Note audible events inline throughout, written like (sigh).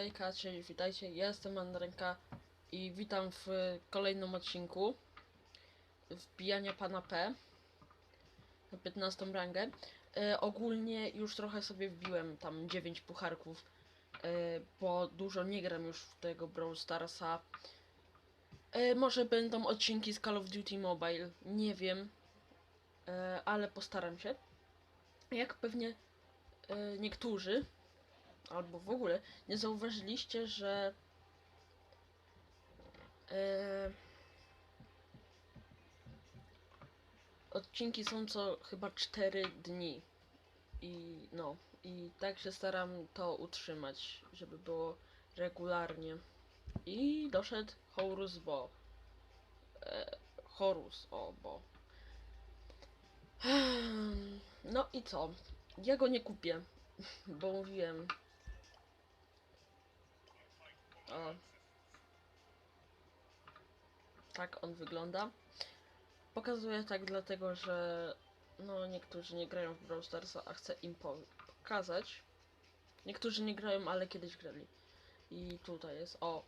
Hejka, czyli witajcie, ja jestem Andrenka i witam w kolejnym odcinku Wbijania Pana P na 15 rangę. E, ogólnie już trochę sobie wbiłem tam 9 pucharków, e, bo dużo nie gram już w tego Brawl Starsa. E, może będą odcinki z Call of Duty Mobile, nie wiem, e, ale postaram się. Jak pewnie e, niektórzy albo w ogóle nie zauważyliście, że e, odcinki są co chyba 4 dni i no i tak się staram to utrzymać, żeby było regularnie. I doszedł Horus Bo. E, Horus, o Bo. No i co? Ja go nie kupię, bo mówiłem, o. Tak on wygląda. Pokazuję tak dlatego, że no niektórzy nie grają w Brawl a chcę im po- pokazać. Niektórzy nie grają, ale kiedyś grali. I tutaj jest, o,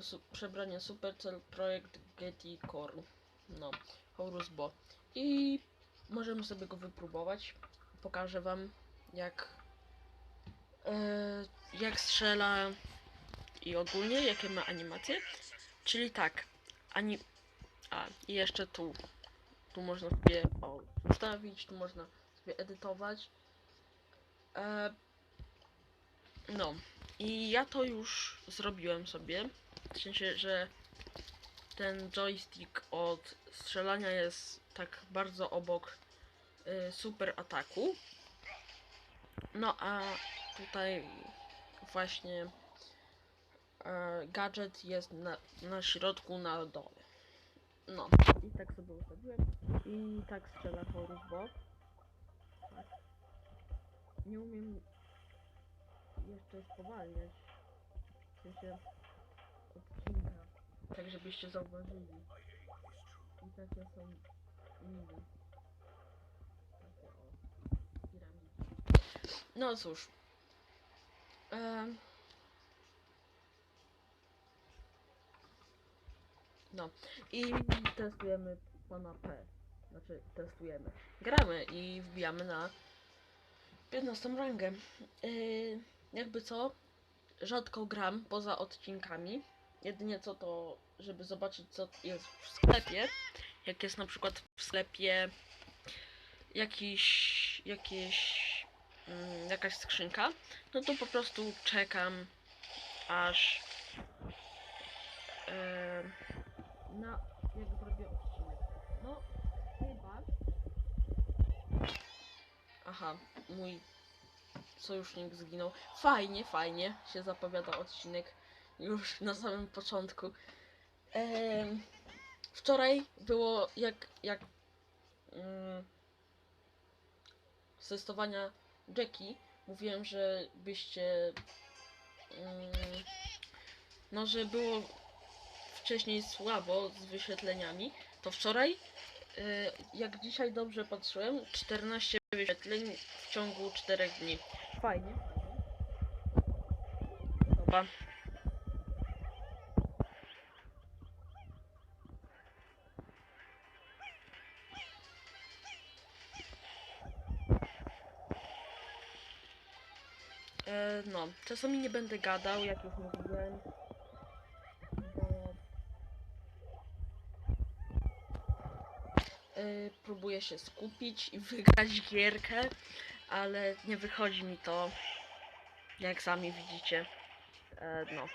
su przebranie Supercell Projekt Getty Core. No, Horus Bo. I możemy sobie go wypróbować. Pokażę wam, jak, e, jak strzela i ogólnie jakie ma animacje. Czyli tak, ani... A, i jeszcze tu. Tu można sobie o, ustawić, tu można sobie edytować. E, no, i ja to już zrobiłem sobie. W sensie, że ten joystick od strzelania jest tak bardzo obok y, super ataku. No a tutaj właśnie gadżet jest na, na środku, na dole. No, i tak sobie ustawiłem. I tak strzela Horus Bo. Tak. Nie umiem jeszcze spowalniać. W sensie odcinka. Tak, żebyście zauważyli. I takie są miny. Takie o. Piramidki. No cóż. Em, No i testujemy pana P. Znaczy testujemy. Gramy i wbijamy na 15 rangę. Yy, jakby co, rzadko gram poza odcinkami. Jedynie co to, żeby zobaczyć co jest w sklepie. Jak jest na przykład w sklepie jakiś, jakieś, mm, jakaś skrzynka, no to po prostu czekam aż yy, na jak zrobię odcinek. No, chyba. Aha, mój sojusznik zginął. Fajnie, fajnie się zapowiada odcinek już na samym początku. Em, wczoraj było jak jak mm, z testowania Jackie mówiłem, że byście mm, no, że było wcześniej słabo z wyświetleniami, to wczoraj, y, jak dzisiaj dobrze patrzyłem, 14 wyświetleń w ciągu 4 dni. Fajnie. Dobra. E, no, czasami nie będę gadał, jak już mówiłem. Bo y, próbuję się skupić i wygrać gierkę, ale nie wychodzi mi to, jak sami widzicie. E, no.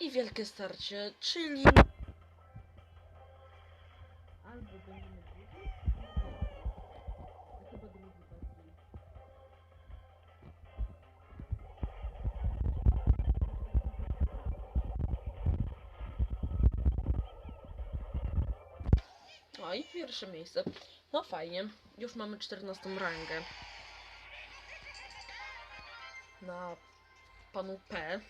I wielkie starcie, czyli... O i pierwsze miejsce. No fajnie. Już mamy 14 rangę. Na panu P.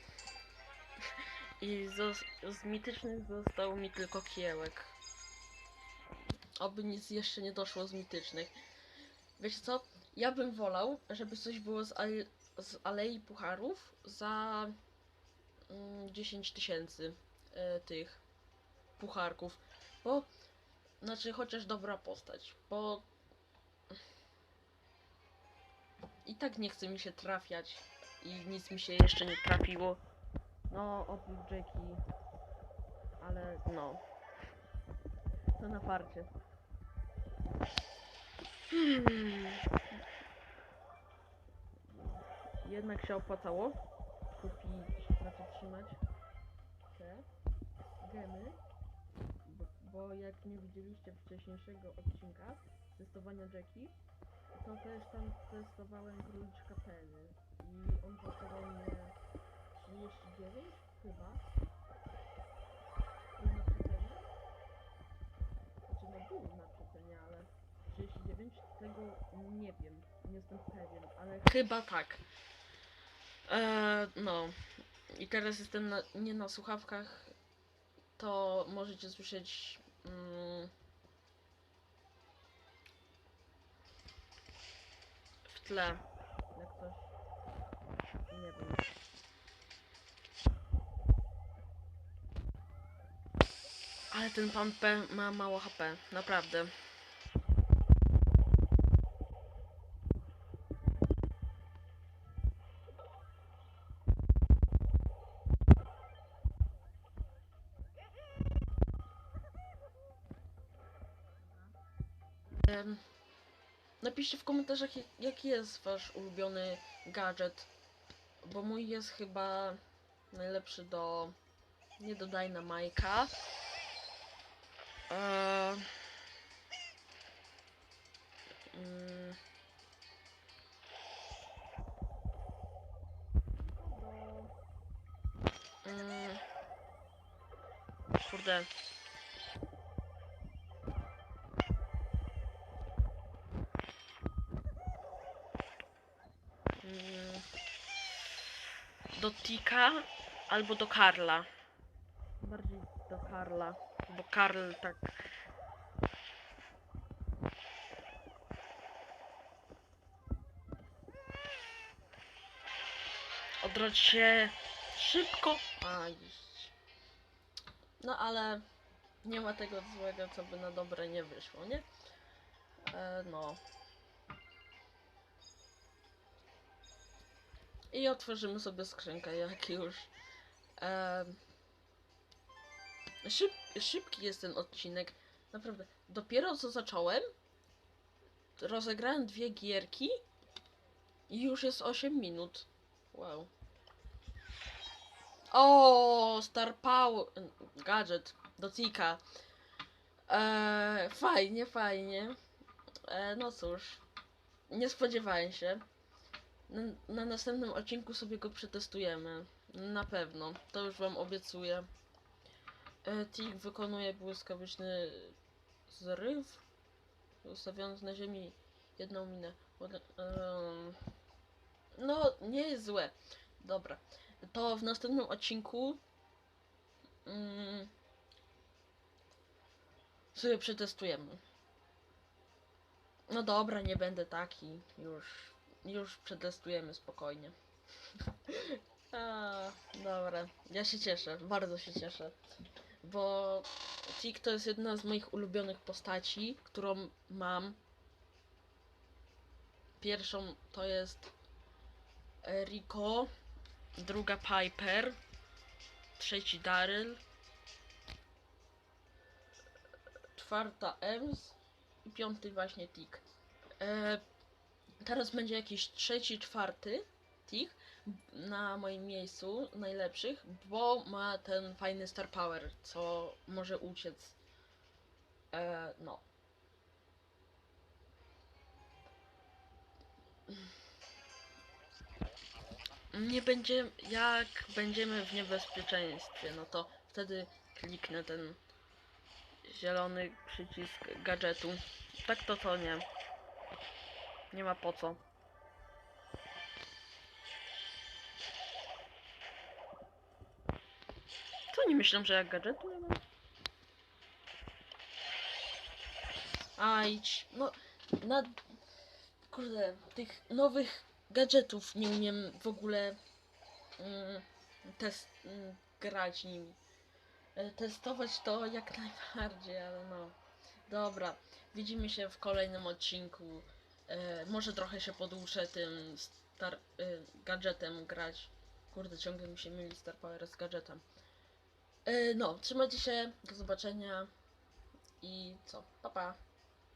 I z, z mitycznych został mi tylko kiełek. Oby nic jeszcze nie doszło z mitycznych. Wiecie co? Ja bym wolał, żeby coś było z, z Alei Pucharów za mm, 10 tysięcy e, tych pucharków. Bo, znaczy chociaż dobra postać, bo i tak nie chce mi się trafiać i nic mi się jeszcze nie trafiło. No, oprócz Jackie, ale no. To na parcie. Hmm. Jednak się opłacało kupić, znaczy trzymać te gemy, bo, jak nie widzieliście wcześniejszego odcinka testowania Jackie, to też tam testowałem króliczka Penny i on kosztował mnie 39 chyba. Był na przecenie. Znaczy no był na przecenie, ale 39 tego nie wiem, nie jestem pewien, ale chyba tak. Eee, no. I teraz jestem na, nie na słuchawkach, to możecie słyszeć w tle, jak coś, nie wiem. Ale ten pan P ma mało HP, naprawdę. Napiszcie w komentarzach, jak- jaki jest wasz ulubiony gadżet, bo mój jest chyba najlepszy do... nie do Dynamite'a. Eee, mm, mm, kurde. Do Tika albo do Karla. Bardziej do Karla, bo Karl tak. Odrodź się szybko. A, iść. No ale nie ma tego złego, co by na dobre nie wyszło, nie? E, no. I otworzymy sobie skrzynkę, jak już. Em, szyb, szybki jest ten odcinek. Naprawdę. Dopiero co zacząłem, rozegrałem dwie gierki i już jest 8 minut. Wow. O, Star Power gadżet do Tika. Eee, fajnie, fajnie. E, no cóż, nie spodziewałem się. Na, na następnym odcinku sobie go przetestujemy. Na pewno. To już wam obiecuję. E, Tik wykonuje błyskawiczny zryw. Ustawiając na ziemi jedną minę. No, nie jest złe. Dobra. To w następnym odcinku mm, sobie przetestujemy. No dobra, nie będę taki. Już, już przetestujemy spokojnie. (laughs) A, dobra, ja się cieszę, bardzo się cieszę. Bo Tik to jest jedna z moich ulubionych postaci, którą mam. Pierwszą to jest Rico, druga Piper, trzeci Daryl, czwarta Ems i piąty właśnie Tik. E, teraz będzie jakiś trzeci, czwarty Tik na moim miejscu najlepszych, bo ma ten fajny Star Power, co może uciec. E, no. Nie będzie, jak będziemy w niebezpieczeństwie, no to wtedy kliknę ten zielony przycisk gadżetu. Tak to to nie. Nie ma po co. Co oni myślą, że jak gadżetu nie mam? A idź. No, na. Kurde, tych nowych gadżetów nie umiem w ogóle mm, test, mm, grać nimi. E, Testować to jak (laughs) najbardziej, ale no. Dobra, widzimy się w kolejnym odcinku. E, może trochę się poduszę tym star e, gadżetem grać. Kurde, ciągle mi się myli Star Power z gadżetem. E, no, trzymajcie się, do zobaczenia i co? Pa pa!